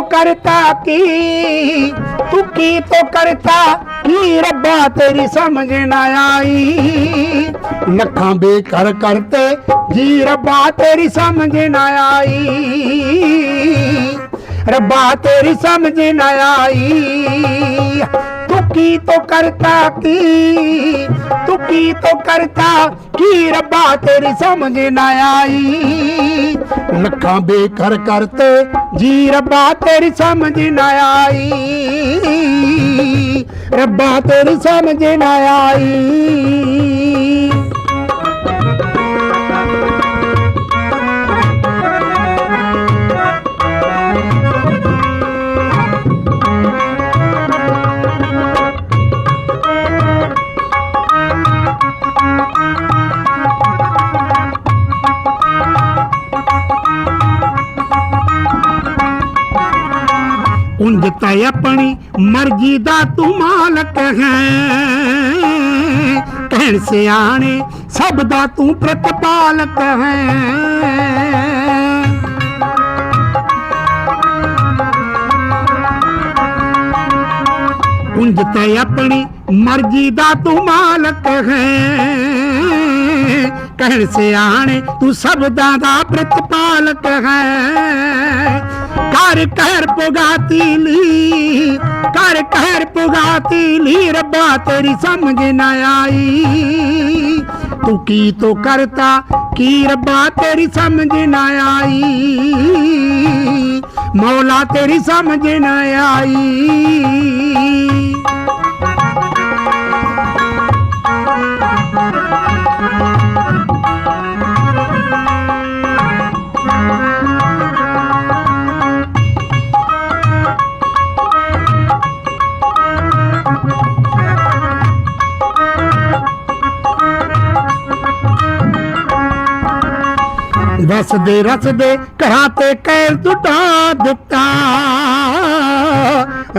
ਤੋਂ ਕਰਤਾ ਕੀ ਤੂੰ ਕੀ ਤੋਂ ਕਰਤਾ ਕੀ ਰੱਬਾ ਤੇਰੀ ਸਮਝ ਨਾ ਆਈ ਲੱਖਾਂ ਬੇਕਰ ਕਰਤੇ ਜੀ ਰੱਬਾ ਤੇਰੀ ਸਮਝ ਨਾ ਆਈ ਰੱਬਾ ਤੇਰੀ ਸਮਝ ਨਾ ਆਈ की तो करता की तू की तो करता की रब्बा तेरी समझ ना आई ਲੱਖਾਂ ਬੇਕਰ ਕਰਤੇ ਜੀ ਰੱਬਾ ਤੇਰੀ ਸਮਝ ਨਾ ਆਈ ਰੱਬਾ ਤੇਰੀ ਸਮਝ ਨਾ ਆਈ ਉਂਝ ਤਾਂ ਆਪਣੀ ਮਰਜ਼ੀ ਦਾ ਤੂੰ ਮਾਲਕ ਹੈ ਕਹਿਣ ਸਿਆਣੇ ਸਭ ਦਾ ਤੂੰ ਪ੍ਰਤਪਾਲਕ ਹੈ ਉਂਝ ਤਾਂ ਆਪਣੀ ਮਰਜ਼ੀ ਦਾ ਤੂੰ ਮਾਲਕ ਹੈ ਕਹਿਣ ਸਿਆਣੇ, ਤੂੰ ਸਬਦਾਂ ਦਾ ਪ੍ਰਤਪਾਲਕ ਹੈ। ਕਰ ਕਹਿਰ ਪੁਗਾਤੀ ਲੀ ਕਰ ਕਹਿਰ ਪੁਗਾਤੀ ਲੀ ਰੱਬਾ ਤੇਰੀ ਸਮਝ ਨਾ ਆਈ। ਤੂੰ ਕੀ ਤੋ ਕਰਤਾ, ਕੀ ਰੱਬਾ ਤੇਰੀ ਸਮਝ ਨਾ ਆਈ। ਮੌਲਾ ਤੇਰੀ ਸਮਝ ਨਾ ਆਈ। ਵਸਦੇ ਰਸਦੇ ਘਰਾਂ ਤੇ ਕੈਰ ਟੁੱਟਾ ਦਿੱਤਾ।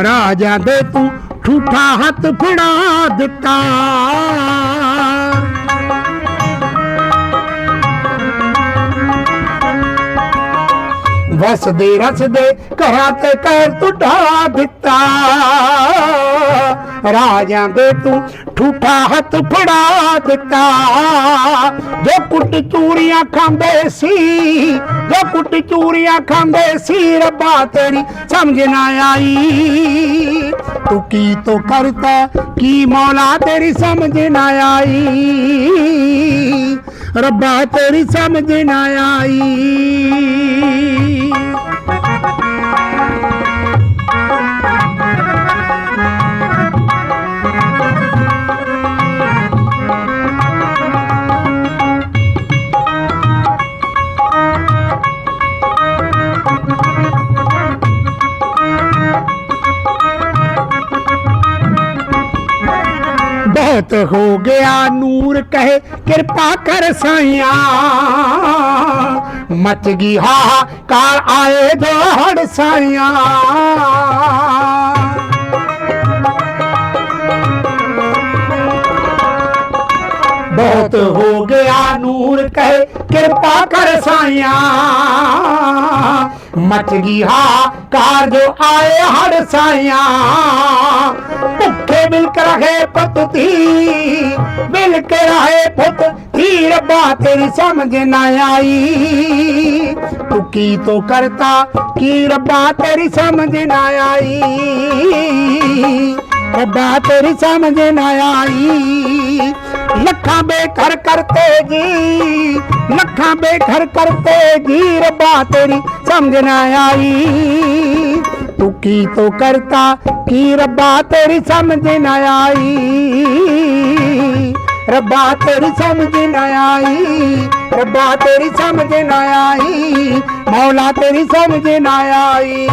ਰਾਜਾ ਦੇ ਤੂੰ ਠੂਠਾ ਹੱਥ ਫੜਾ ਦਿੱਤਾ। ਵਸਦੇ ਰਸਦੇ ਘਰਾਂ ਤੇ ਕਹਿਰ ਟੁੱਟਾ ਦਿੱਤਾ। ਰਾਜਾਂ ਦੇ ਤੂੰ ਠੂਠਾ ਹੱਥ ਫੜਾ ਦਿੱਤਾ। ਜੋ ਕੁੱਟ ਚੂਰੀਆਂ ਖਾਂਦੇ ਸੀ, ਜੋ ਕੁੱਟ ਚੂਰੀਆਂ ਖਾਂਦੇ ਸੀ, ਰੱਬਾ ਤੇਰੀ ਸਮਝ ਨਾ ਆਈ। ਤੂੰ ਕੀ ਤੋ ਕਰਤਾ, ਕੀ ਮੌਲਾ ਤੇਰੀ ਸਮਝ ਨਾ ਆਈ। ਰੱਬਾ ਤੇਰੀ ਸਮਝ ਨਾ ਆਈ। ਬਹੁਤ ਹੋ ਗਿਆ ਨੂਰ ਕਹੇ, ਕਿਰਪਾ ਕਰ ਸਾਈਆਂ। ਮਚ ਗਈ ਹਾਹਾਕਾਰ ਆਏ ਦਹੜ ਸਾਈਆਂ। ਬਹੁਤ ਹੋ ਗਿਆ ਨੂਰ ਕਹੇ, ਕਿਰਪਾ ਕਰ ਸਾਈਆਂ। ਮਚ ਗਈ ਹਾਹਾਕਾਰ ਆਏ ਹੜ ਸਾਈਆਂ। ਭੁੱਖੇ ਮਿਲ ਕੇ ਰਹੇ ਪੁੱਤ ਧੀ ਮਿਲ ਕੇ ਰਹੇ ਪੁੱਤ ਧੀ, ਰੱਬਾ ਤੇਰੀ ਸਮਝ ਨਾ ਆਈ। ਤੂੰ ਕੀ ਤੋ ਕਰਤਾ, ਕੀ ਰੱਬਾ ਤੇਰੀ ਸਮਝ ਨਾ ਆਈ। ਰੱਬਾ ਤੇਰੀ ਸਮਝ ਨਾ ਆਈ। ਲੱਖਾਂ ਬੇਘਰ ਕਰਤੇ ਜੀ, ਲੱਖਾਂ ਬੇਘਰ ਕਰਤੇ ਜੀ, ਰੱਬਾ ਤੇਰੀ ਸਮਝ ਨਾ ਆਈ। ਤੂੰ ਕੀ ਤੋ ਕਰਤਾ, ਕੀ ਰੱਬਾ ਤੇਰੀ ਸਮਝ ਨਾ ਆਈ। ਰੱਬਾ ਤੇਰੀ ਸਮਝ ਨਾ ਆਈ, ਰੱਬਾ ਤੇਰੀ ਸਮਝ ਨਾ ਆਈ, ਮੌਲਾ ਤੇਰੀ ਸਮਝ ਨਾ ਆਈ।